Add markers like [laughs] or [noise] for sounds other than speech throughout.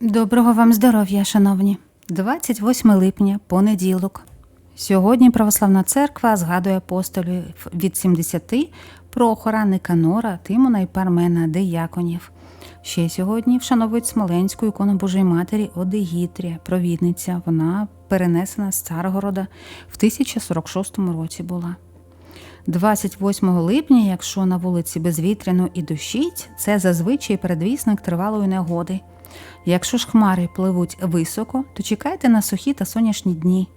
Доброго вам здоров'я, шановні. 28 липня, понеділок. Сьогодні Православна Церква згадує апостолів від 70 Прохора, Никанора, Тимона і Пармена, дияконів. Ще сьогодні вшановують Смоленську ікону Божої Матері Одегітрія, провідниця. Вона перенесена з Царгорода в 1046 році була. 28 липня, якщо на вулиці безвітряно і дощить, це зазвичай передвісник тривалої негоди. Якщо ж хмари пливуть високо, то чекайте на сухі та сонячні дні.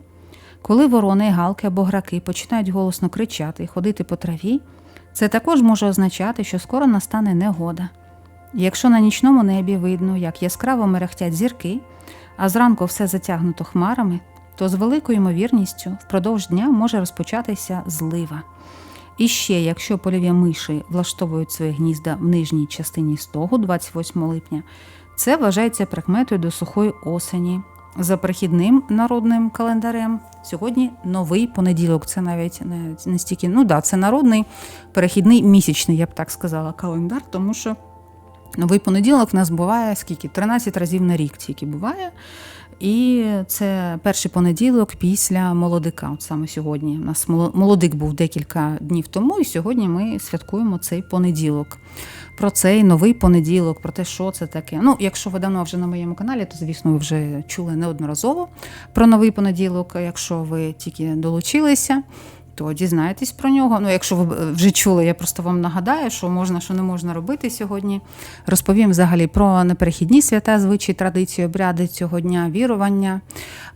Коли ворони, галки або граки починають голосно кричати і ходити по траві, це також може означати, що скоро настане негода. Якщо на нічному небі видно, як яскраво мерехтять зірки, а зранку все затягнуто хмарами, то з великою ймовірністю впродовж дня може розпочатися злива. І ще, якщо польові миші влаштовують свої гнізда в нижній частині стогу 28 липня, це вважається прикметою до сухої осені. За прихідним народним календарем сьогодні новий понеділок. Це навіть не, стільки, ну да, це народний перехідний місячний, я б так сказала, календар, тому що новий понеділок в нас буває скільки? 13 разів на рік тільки буває. І це перший понеділок після молодика. От саме сьогодні. У нас молодик був декілька днів тому, і сьогодні ми святкуємо цей понеділок. Про цей новий понеділок, про те, що це таке. Ну, якщо ви давно вже на моєму каналі, то звісно, ви вже чули неодноразово про новий понеділок. Якщо ви тільки долучилися, то дізнаєтесь про нього. Ну, якщо ви вже чули, я просто вам нагадаю, що можна, що не можна робити сьогодні. Розповім взагалі про неперехідні свята, звичаї, традиції, обряди цього дня, вірування.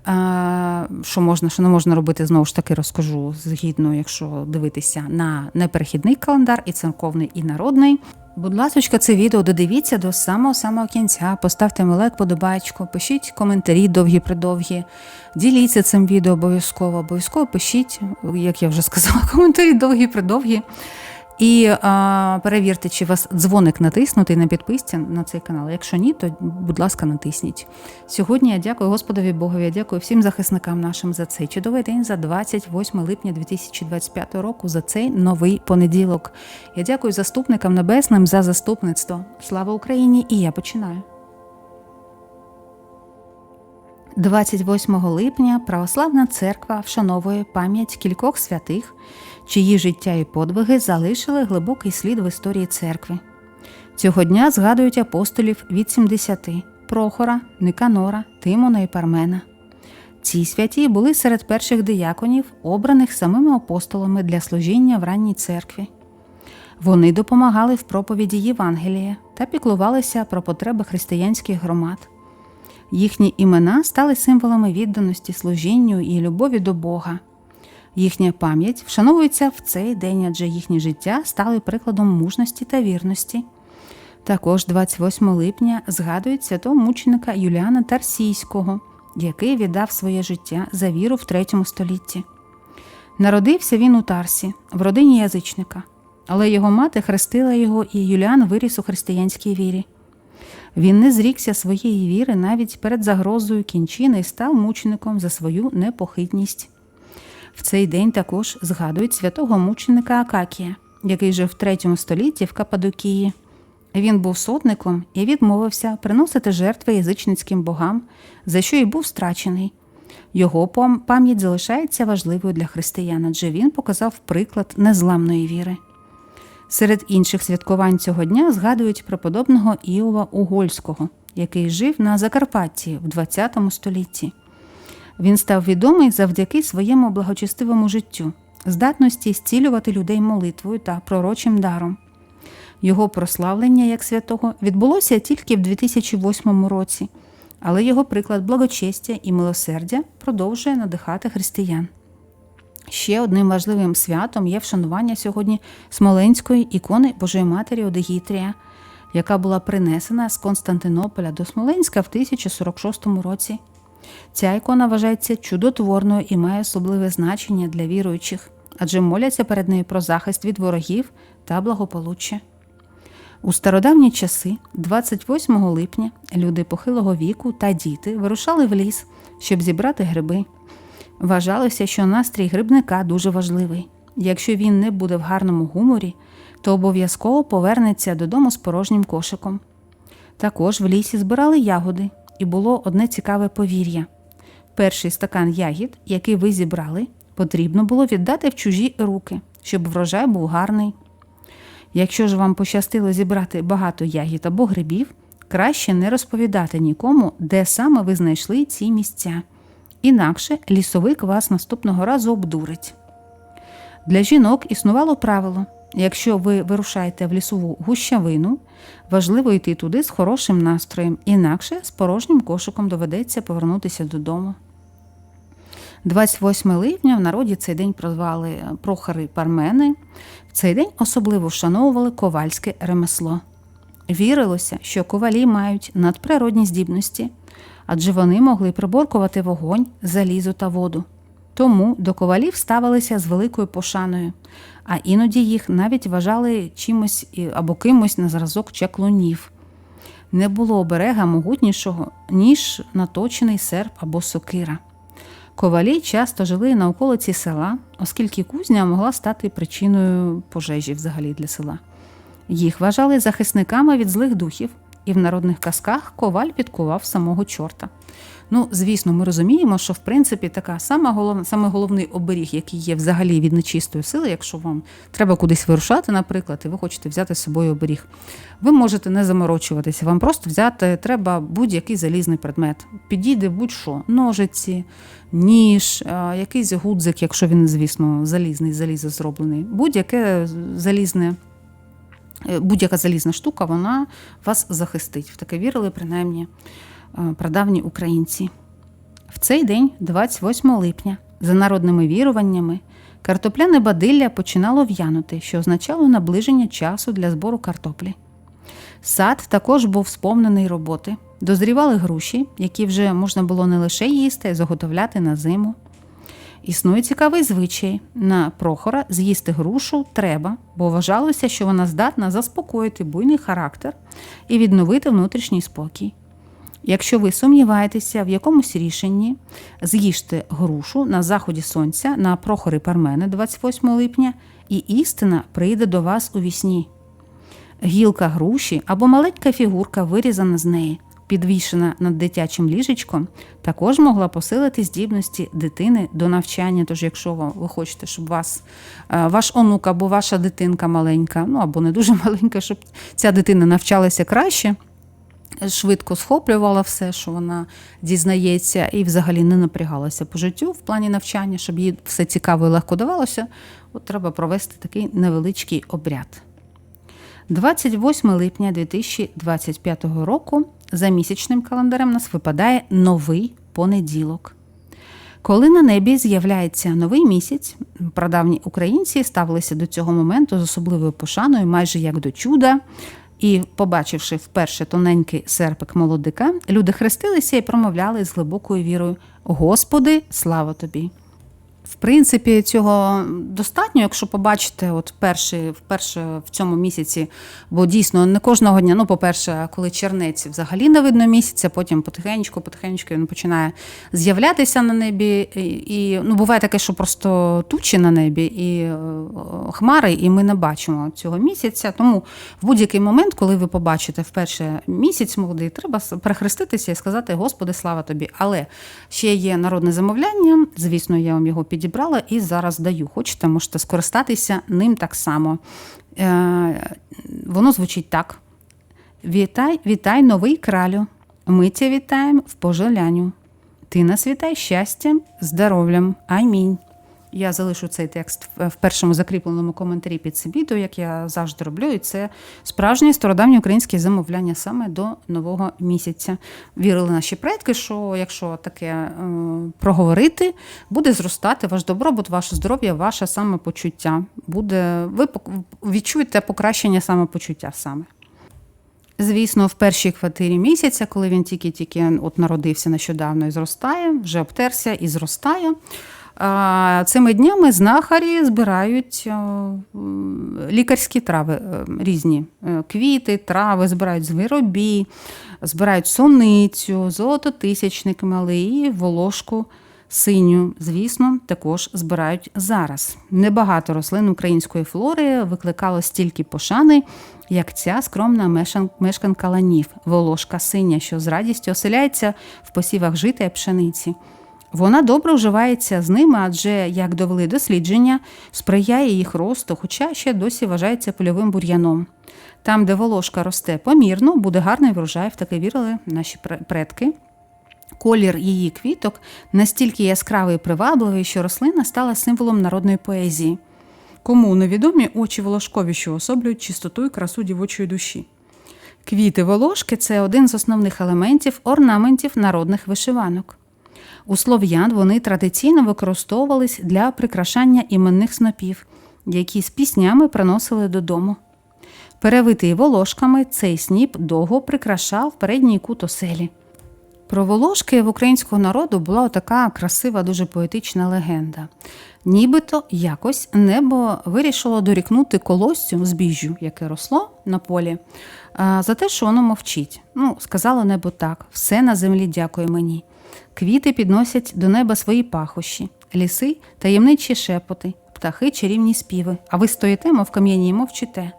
Е, Що можна, що не можна робити, знову ж таки розкажу згідно, якщо дивитися на неперехідний календар, і церковний, і народний. Будь ласка, це відео додивіться до самого самого кінця. Поставте лайк, подобачку, пишіть коментарі довгі-придовгі. Діліться цим відео обов'язково. Обов'язково пишіть, як я вже сказала, [laughs] коментарі довгі-придовгі. І а, перевірте, чи вас дзвоник натиснутий на підписці на цей канал. Якщо ні, то будь ласка, натисніть. Сьогодні я дякую Господові Богові, я дякую всім захисникам нашим за цей чудовий день, за 28 липня 2025 року, за цей новий понеділок. Я дякую заступникам небесним за заступництво. Слава Україні! І я починаю. 28 липня Православна Церква вшановує пам'ять кількох святих, чиї життя і подвиги залишили глибокий слід в історії церкви. Цього дня згадують апостолів від 70 Прохора, Никанора, Тимона і Пармена. Ці святі були серед перших дияконів, обраних самими апостолами для служіння в ранній церкві. Вони допомагали в проповіді Євангелія та піклувалися про потреби християнських громад. Їхні імена стали символами відданості служінню і любові до Бога. Їхня пам'ять вшановується в цей день, адже їхнє життя стали прикладом мужності та вірності. Також 28 липня згадують святого мученика Юліана Тарсійського, який віддав своє життя за віру в третьому столітті. Народився він у Тарсі, в родині язичника, але його мати хрестила його, і Юліан виріс у християнській вірі. Він не зрікся своєї віри навіть перед загрозою кінчини і став мучеником за свою непохитність. В цей день також згадують святого мученика Акакія, який жив в третьому столітті в Кападокії. Він був сотником і відмовився приносити жертви язичницьким богам, за що й був страчений. Його пам'ять залишається важливою для християн, адже він показав приклад незламної віри. Серед інших святкувань цього дня згадують преподобного Іова Угольського, який жив на Закарпатті в ХХ столітті. Він став відомий завдяки своєму благочестивому життю, здатності зцілювати людей молитвою та пророчим даром. Його прославлення як святого відбулося тільки в 2008 році, але його приклад благочестя і милосердя продовжує надихати християн. Ще одним важливим святом є вшанування сьогодні Смоленської ікони Божої Матері Одегітрія, яка була принесена з Константинополя до Смоленська в 1046 році. Ця ікона вважається чудотворною і має особливе значення для віруючих, адже моляться перед нею про захист від ворогів та благополуччя. У стародавні часи, 28 липня, люди похилого віку та діти вирушали в ліс, щоб зібрати гриби. Вважалося, що настрій грибника дуже важливий. Якщо він не буде в гарному гуморі, то обов'язково повернеться додому з порожнім кошиком. Також в лісі збирали ягоди, і було одне цікаве повір'я. Перший стакан ягід, який ви зібрали, потрібно було віддати в чужі руки, щоб врожай був гарний. Якщо ж вам пощастило зібрати багато ягід або грибів, краще не розповідати нікому, де саме ви знайшли ці місця. Інакше лісовик вас наступного разу обдурить. Для жінок існувало правило: якщо ви вирушаєте в лісову гущавину, важливо йти туди з хорошим настроєм, інакше з порожнім кошиком доведеться повернутися додому. 28 липня в народі цей день прозвали Прохори Пармени. В цей день особливо вшановували ковальське ремесло. Вірилося, що ковалі мають надприродні здібності, адже вони могли приборкувати вогонь, залізо та воду. Тому до ковалів ставилися з великою пошаною, а іноді їх навіть вважали чимось або кимось на зразок чаклунів. Не було оберега могутнішого, ніж наточений серп або сокира. Ковалі часто жили на околиці села, оскільки кузня могла стати причиною пожежі взагалі для села. Їх вважали захисниками від злих духів, і в народних казках коваль підкував самого чорта. Ну, звісно, ми розуміємо, що в принципі така сама головна, саме головний оберіг, який є взагалі від нечистої сили, якщо вам треба кудись вирушати, наприклад, і ви хочете взяти з собою оберіг. Ви можете не заморочуватися, вам просто взяти треба будь-який залізний предмет. Підійде будь-що, ножиці, ніж, якийсь гудзик, якщо він, звісно, залізний, залізо зроблений, будь-яке залізне. Е, Будь-яка залізна штука, вона вас захистить. В таке вірили принаймні е, прадавні українці. В цей день, 28 липня, за народними віруваннями, картопляне бадилля починало в'янути, що означало наближення часу для збору картоплі. Сад також був сповнений роботи. Дозрівали груші, які вже можна було не лише їсти, а й заготовляти на зиму. Існує цікавий звичай на Прохора з'їсти грушу треба, бо вважалося, що вона здатна заспокоїти буйний характер і відновити внутрішній спокій. Якщо ви сумніваєтеся в якомусь рішенні, з'їжте грушу на заході сонця на Прохори Пармени 28 липня, і істина прийде до вас у вісні. Гілка груші або маленька фігурка, вирізана з неї, підвішена над дитячим ліжечком, також могла посилити здібності дитини до навчання. Тож, якщо ви хочете, щоб вас е, ваш онук або ваша дитинка маленька, ну або не дуже [laughs] маленька, щоб ця дитина навчалася краще, швидко схоплювала все, що вона дізнається, і взагалі не напрягалася по життю в плані навчання, щоб їй все цікаво і легко давалося, от треба провести такий невеличкий обряд. 28 липня 2025 року за місячним календарем нас випадає новий понеділок. Коли на небі з'являється новий місяць, прадавні українці ставилися до цього моменту з особливою пошаною, майже як до чуда. І, побачивши вперше тоненький серпик молодика, люди хрестилися і промовляли з глибокою вірою: Господи, слава тобі! В принципі, цього достатньо, якщо побачите, от перший, вперше в цьому місяці, бо дійсно не кожного дня, ну, по-перше, коли чернець взагалі не видно місяця, потім потихеньку, потихеньку він починає з'являтися на небі. І, ну, буває таке, що просто тучі на небі і е, хмари, і ми не бачимо цього місяця. Тому в будь-який момент, коли ви побачите вперше місяць молодий, треба перехреститися і сказати Господи, слава тобі. Але ще є народне замовляння. Звісно, я вам його підібрала і зараз даю. Хочете, можете скористатися ним так само. Е, воно звучить так: Вітай, вітай, новий кралю. Ми тебе вітаємо в пожелянню. Ти нас вітай щастям, здоров'ям. Амінь. Я залишу цей текст в першому закріпленому коментарі під цим відео, як я завжди роблю. І це справжнє стародавнє українське замовляння саме до нового місяця. Вірили наші предки, що якщо таке е, проговорити, буде зростати ваш добробут, ваше здоров'я, ваше самопочуття. Буде, ви відчуєте покращення самопочуття саме. Звісно, в першій квартирі місяця, коли він тільки-тільки от народився нещодавно і зростає, вже обтерся і зростає. Цими днями знахарі збирають лікарські трави е, різні Е, квіти, трави, збирають звиробій, збирають соницю, золототисячник малий і волошку Синю, звісно, також збирають зараз. Небагато рослин української флори викликало стільки пошани, як ця скромна мешканка ланів, волошка синя, що з радістю оселяється в посівах жита пшениці. Вона добре вживається з ними, адже, як довели дослідження, сприяє їх росту, хоча ще досі вважається польовим бур'яном. Там, де волошка росте помірно, буде гарний врожай, в таке вірили наші предки. Колір її квіток настільки яскравий і привабливий, що рослина стала символом народної поезії. Кому невідомі очі волошкові, що особлюють чистоту і красу дівочої душі. Квіти волошки це один з основних елементів орнаментів народних вишиванок. У слов'ян вони традиційно використовувались для прикрашання іменних снопів, які з піснями приносили додому. Перевитий волошками, цей сніп довго прикрашав передній кут оселі. Про волошки в українського народу була така красива, дуже поетична легенда. Нібито якось небо вирішило дорікнути колоссю збіжжю, яке росло на полі, за те, що воно мовчить. Ну, сказало небо так: все на землі дякує мені. Квіти підносять до неба свої пахощі, ліси таємничі шепоти, птахи чарівні співи, а ви стоїте, мов кам'яні, й мовчите.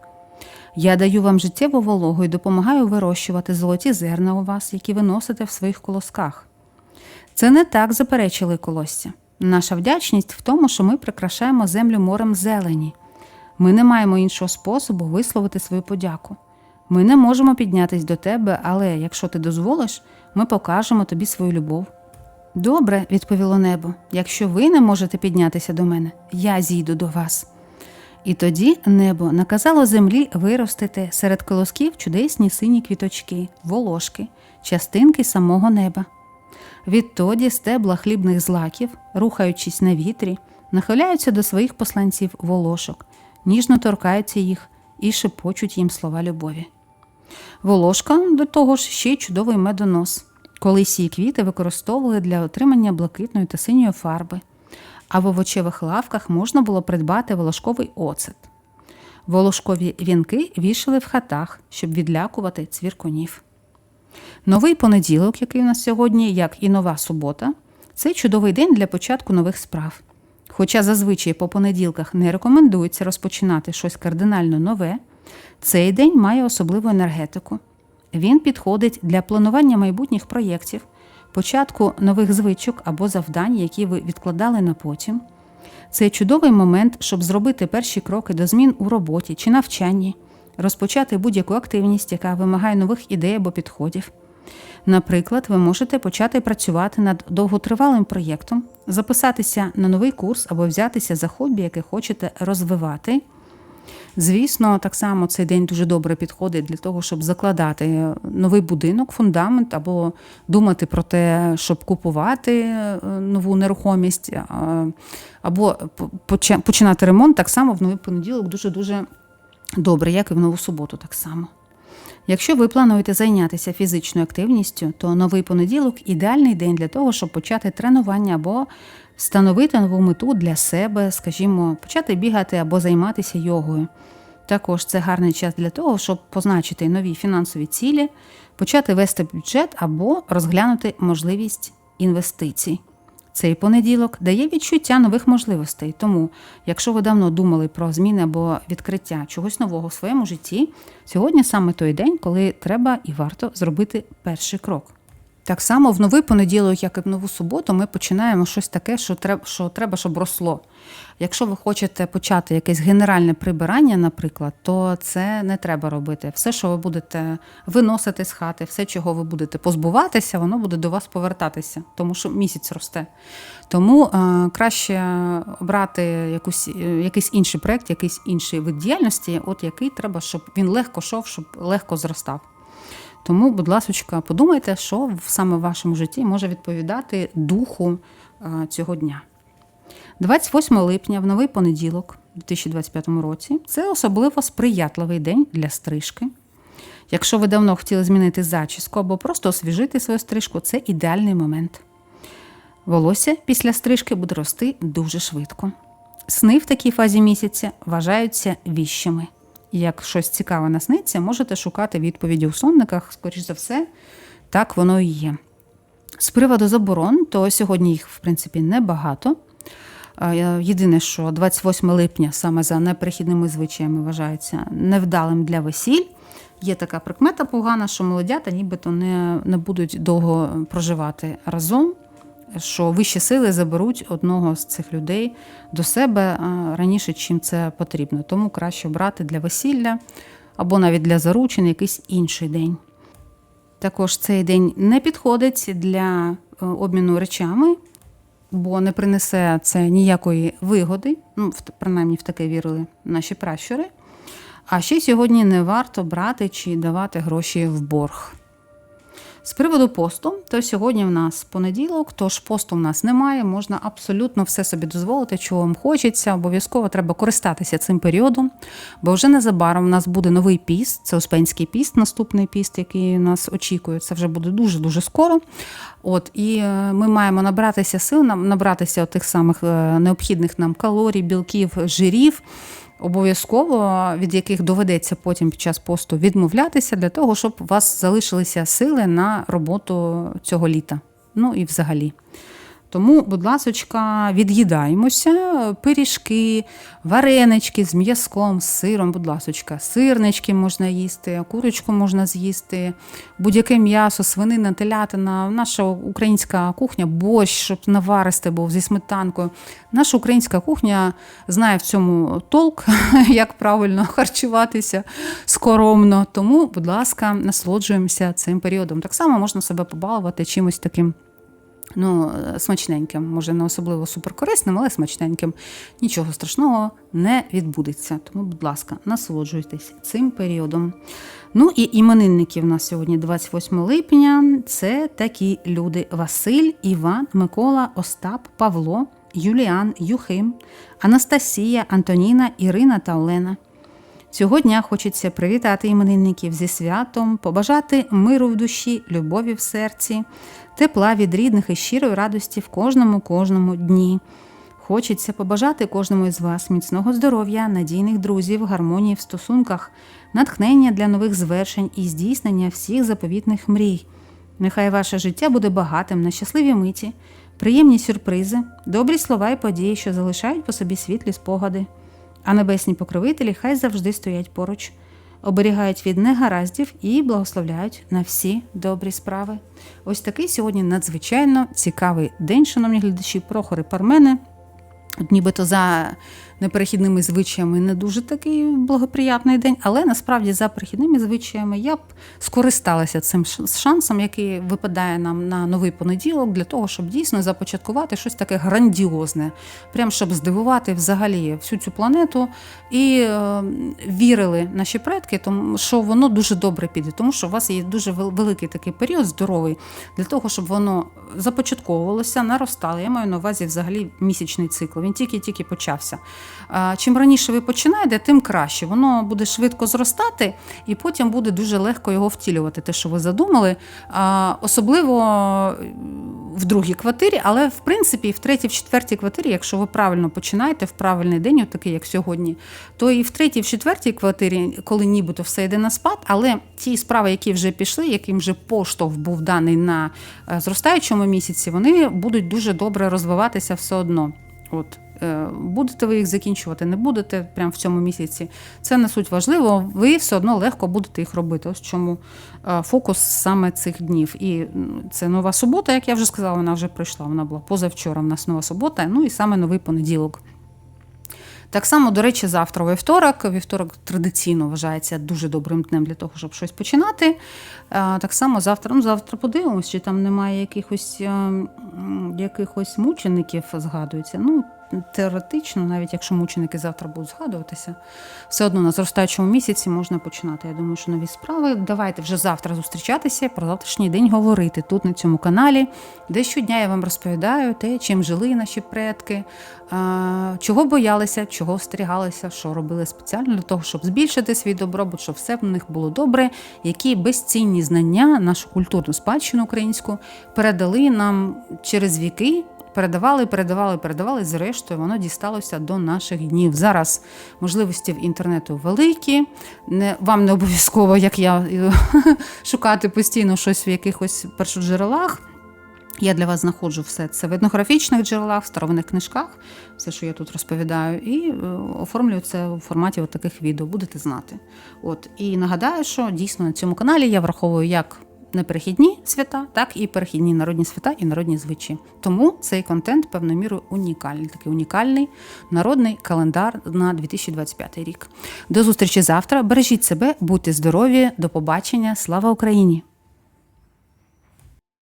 Я даю вам життєву вологу і допомагаю вирощувати золоті зерна у вас, які ви носите в своїх колосках. Це не так заперечили колосся. Наша вдячність в тому, що ми прикрашаємо землю морем зелені. Ми не маємо іншого способу висловити свою подяку. Ми не можемо піднятись до тебе, але якщо ти дозволиш, ми покажемо тобі свою любов. Добре, відповіло небо, якщо ви не можете піднятися до мене, я зійду до вас. І тоді небо наказало землі виростити серед колосків чудесні сині квіточки, волошки, частинки самого неба. Відтоді стебла хлібних злаків, рухаючись на вітрі, нахиляються до своїх посланців волошок, ніжно торкаються їх і шепочуть їм слова любові. Волошка до того ж ще й чудовий медонос. Колись її квіти використовували для отримання блакитної та синьої фарби, а в овочевих лавках можна було придбати волошковий оцет. Волошкові вінки вішали в хатах, щоб відлякувати цвіркунів. Новий понеділок, який у нас сьогодні, як і нова субота, це чудовий день для початку нових справ. Хоча зазвичай по понеділках не рекомендується розпочинати щось кардинально нове, цей день має особливу енергетику. Він підходить для планування майбутніх проєктів, початку нових звичок або завдань, які ви відкладали на потім. Це чудовий момент, щоб зробити перші кроки до змін у роботі чи навчанні, розпочати будь-яку активність, яка вимагає нових ідей або підходів. Наприклад, ви можете почати працювати над довготривалим проєктом, записатися на новий курс або взятися за хобі, яке хочете розвивати. Звісно, так само цей день дуже добре підходить для того, щоб закладати новий будинок, фундамент, або думати про те, щоб купувати е, нову нерухомість, або починати ремонт так само в новий понеділок дуже-дуже добре, як і в нову суботу так само. Якщо ви плануєте зайнятися фізичною активністю, то новий понеділок ідеальний день для того, щоб почати тренування або встановити нову мету для себе, скажімо, почати бігати або займатися йогою. Також це гарний час для того, щоб позначити нові фінансові цілі, почати вести бюджет або розглянути можливість інвестицій. Цей понеділок дає відчуття нових можливостей. Тому, якщо ви давно думали про зміни або відкриття чогось нового в своєму житті, сьогодні саме той день, коли треба і варто зробити перший крок. Так само в новий понеділок, як і в нову суботу, ми починаємо щось таке, що треба, що треба, щоб росло. Якщо ви хочете почати якесь генеральне прибирання, наприклад, то це не треба робити. Все, що ви будете виносити з хати, все, чого ви будете позбуватися, воно буде до вас повертатися, тому що місяць росте. Тому е, краще обрати якусь, е, якийсь інший проєкт, якийсь інший вид діяльності, от який треба, щоб він легко йшов, щоб легко зростав. Тому, будь ласка, подумайте, що саме в вашому житті може відповідати духу е, цього дня. 28 липня, в новий понеділок, у 2025 році, це особливо сприятливий день для стрижки. Якщо ви давно хотіли змінити зачіску або просто освіжити свою стрижку, це ідеальний момент. Волосся після стрижки буде рости дуже швидко. Сни в такій фазі місяця вважаються віщими. Як щось цікаве насниться, можете шукати відповіді у сонниках, скоріш за все, так воно і є. З приводу заборон, то сьогодні їх, в принципі, небагато. Е, Єдине, що 28 липня саме за неперехідними звичаями вважається невдалим для весіль. Є така прикмета погана, що молодята нібито не, не будуть довго проживати разом, що вищі сили заберуть одного з цих людей до себе раніше, чим це потрібно. Тому краще брати для весілля або навіть для заручин якийсь інший день. Також цей день не підходить для е, обміну речами, бо не принесе це ніякої вигоди. Ну, принаймні в таке вірили наші пращури. А ще сьогодні не варто брати чи давати гроші в борг. З приводу посту, то сьогодні в нас понеділок, тож посту в нас немає, можна абсолютно все собі дозволити, чого вам хочеться. Обов'язково треба користатися цим періодом, бо вже незабаром у нас буде новий піст, це Успенський піст, наступний піст, який нас очікує. Це вже буде дуже-дуже скоро. От, і е, ми маємо набратися сил, набратися тих самих е, необхідних нам калорій, білків, жирів обов'язково від яких доведеться потім під час посту відмовлятися для того, щоб у вас залишилися сили на роботу цього літа. Ну і взагалі. Тому, будь ласочка, від'їдаємося, пиріжки, варенички з м'язком, з сиром, будь ласочка, сирнички можна їсти, курочку можна з'їсти, будь-яке м'ясо, свинина, телятина, наша українська кухня, борщ, щоб наваристий був зі сметанкою. Наша українська кухня знає в цьому толк, [laughs] як правильно харчуватися скоромно. Тому, будь ласка, насолоджуємося цим періодом. Так само можна себе побалувати чимось таким. Ну, е, смачненьким, може, не особливо суперкорисним, але смачненьким. Нічого страшного не відбудеться. Тому, будь ласка, насолоджуйтесь цим періодом. Ну і іменинники в нас сьогодні 28 липня. Це такі люди: Василь, Іван, Микола, Остап, Павло, Юліан, Юхим, Анастасія, Антоніна, Ірина та Олена. Цього дня хочеться привітати іменинників зі святом, побажати миру в душі, любові в серці, тепла від рідних і щирої радості в кожному кожному дні. Хочеться побажати кожному із вас міцного здоров'я, надійних друзів, гармонії в стосунках, натхнення для нових звершень і здійснення всіх заповітних мрій. Нехай ваше життя буде багатим на щасливі миті, приємні сюрпризи, добрі слова і події, що залишають по собі світлі спогади. А небесні покровителі хай завжди стоять поруч, оберігають від негараздів і благословляють на всі добрі справи. Ось такий сьогодні надзвичайно цікавий день, шановні глядачі, прохори пармени. Нібито за неперехідними звичаями не дуже такий благоприятний день, але насправді за перехідними звичаями я б скористалася цим шансом, який випадає нам на новий понеділок, для того, щоб дійсно започаткувати щось таке грандіозне, прям щоб здивувати взагалі всю цю планету і е, вірили наші предки, тому що воно дуже добре піде, тому що у вас є дуже великий такий період здоровий для того, щоб воно започатковувалося, наростало. Я маю на увазі взагалі місячний цикл. Він тільки-тільки почався. Чим раніше ви починаєте, тим краще. Воно буде швидко зростати, і потім буде дуже легко його втілювати, те, що ви задумали. Особливо в другій квартирі, але в принципі в третій, в четвертій квартирі, якщо ви правильно починаєте в правильний день, такий, як сьогодні, то і в третій, в четвертій квартирі, коли нібито все йде на спад, але ті справи, які вже пішли, яким вже поштовх був даний на е, зростаючому місяці, вони будуть дуже добре розвиватися все одно. От. Е, Будете ви їх закінчувати, не будете прямо в цьому місяці. Це не суть важливо, ви все одно легко будете їх робити. Ось чому е, фокус саме цих днів. І це нова субота, як я вже сказала, вона вже пройшла. Вона була позавчора. У нас нова субота, ну і саме новий понеділок. Так само, до речі, завтра вівторок. Вівторок традиційно вважається дуже добрим днем для того, щоб щось починати. Так само завтра, ну завтра подивимось, чи там немає якихось, е, якихось мучеників, згадується. Ну, теоретично, навіть якщо мученики завтра будуть згадуватися, все одно на зростаючому місяці можна починати. Я думаю, що нові справи. Давайте вже завтра зустрічатися, про завтрашній день говорити тут на цьому каналі, де щодня я вам розповідаю те, чим жили наші предки, чого боялися, чого остерігалися, що робили спеціально для того, щоб збільшити свій добробут, щоб все в них було добре, які безцінні знання, нашу культурну спадщину українську передали нам через віки. Передавали, передавали, передавали. Зрештою, воно дісталося до наших днів. Зараз можливості в інтернету великі. Не, вам не обов'язково, як я, [laughs] шукати постійно щось в якихось першоджерелах. Я для вас знаходжу все це в етнографічних джерелах, в старовинних книжках, все, що я тут розповідаю, і е, оформлюю це у форматі таких відео, будете знати. От і нагадаю, що дійсно на цьому каналі я враховую як неперехідні свята, так і перехідні народні свята і народні звичаї. Тому цей контент певною мірою унікальний, такий унікальний народний календар на 2025 рік. До зустрічі завтра. Бережіть себе, будьте здорові, до побачення. Слава Україні!